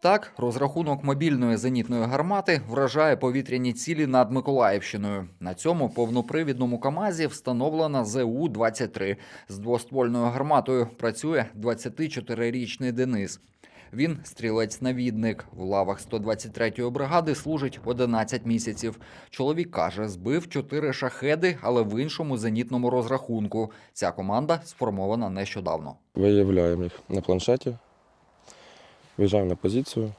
Так, розрахунок мобільної зенітної гармати вражає повітряні цілі над Миколаївщиною. На цьому повнопривідному КАМАЗі встановлена ЗУ-23. З двоствольною гарматою працює 24-річний Денис. Він стрілець-навідник. В лавах 123-ї бригади служить 11 місяців. Чоловік каже, збив 4 шахеди, але в іншому зенітному розрахунку. Ця команда сформована нещодавно. Виявляємо їх на планшеті, виїжджаємо на позицію,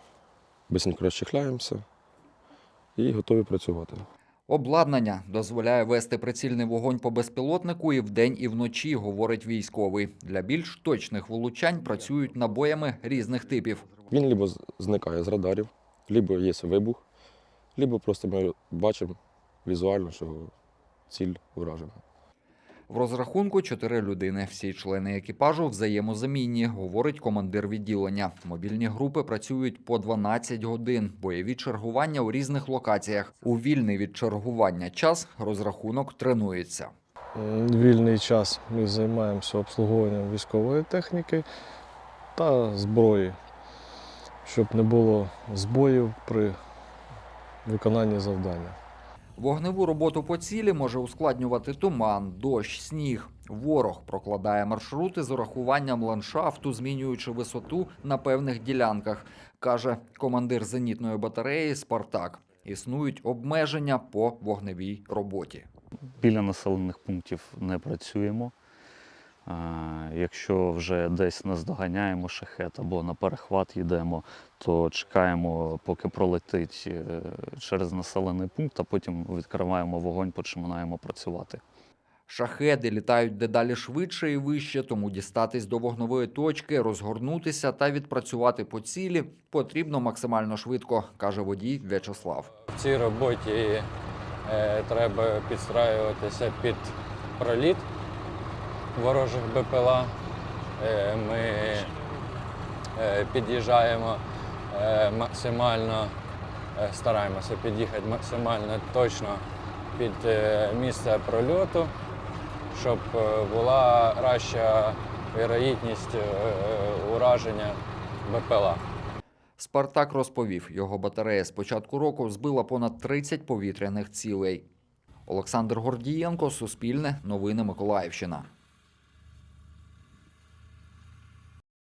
бисенько розчехляємося і готові працювати. Обладнання дозволяє вести прицільний вогонь по безпілотнику і вдень, і вночі, говорить військовий. Для більш точних влучань працюють набоями різних типів. Він либо зникає з радарів, либо є вибух, либо просто ми бачимо візуально, що ціль вражена. В розрахунку чотири людини. Всі члени екіпажу взаємозамінні, говорить командир відділення. Мобільні групи працюють по 12 годин. Бойові чергування у різних локаціях. У вільний від чергування час розрахунок тренується. Вільний час ми займаємося обслуговуванням військової техніки та зброї, щоб не було збоїв при виконанні завдання. Вогневу роботу по цілі може ускладнювати туман, дощ, сніг. Ворог прокладає маршрути з урахуванням ландшафту, змінюючи висоту на певних ділянках, каже командир зенітної батареї Спартак. Існують обмеження по вогневій роботі. Біля населених пунктів не працюємо. А, Якщо вже десь наздоганяємо шахет або на перехват йдемо, то чекаємо, поки пролетить е, через населений пункт, а потім відкриваємо вогонь, починаємо працювати. Шахеди літають дедалі швидше і вище, тому дістатись до вогневої точки, розгорнутися та відпрацювати по цілі потрібно максимально швидко, каже водій В'ячеслав. В цій роботі е, треба підстраюватися під проліт ворожих БПЛА. Е, ми е, під'їжджаємо е, максимально, стараємося під'їхати максимально точно під місце прольоту, щоб була краща вірогідність ураження БПЛА. Спартак розповів, його батарея з початку року збила понад 30 повітряних цілей. Олександр Гордієнко, Суспільне, Новини Миколаївщина.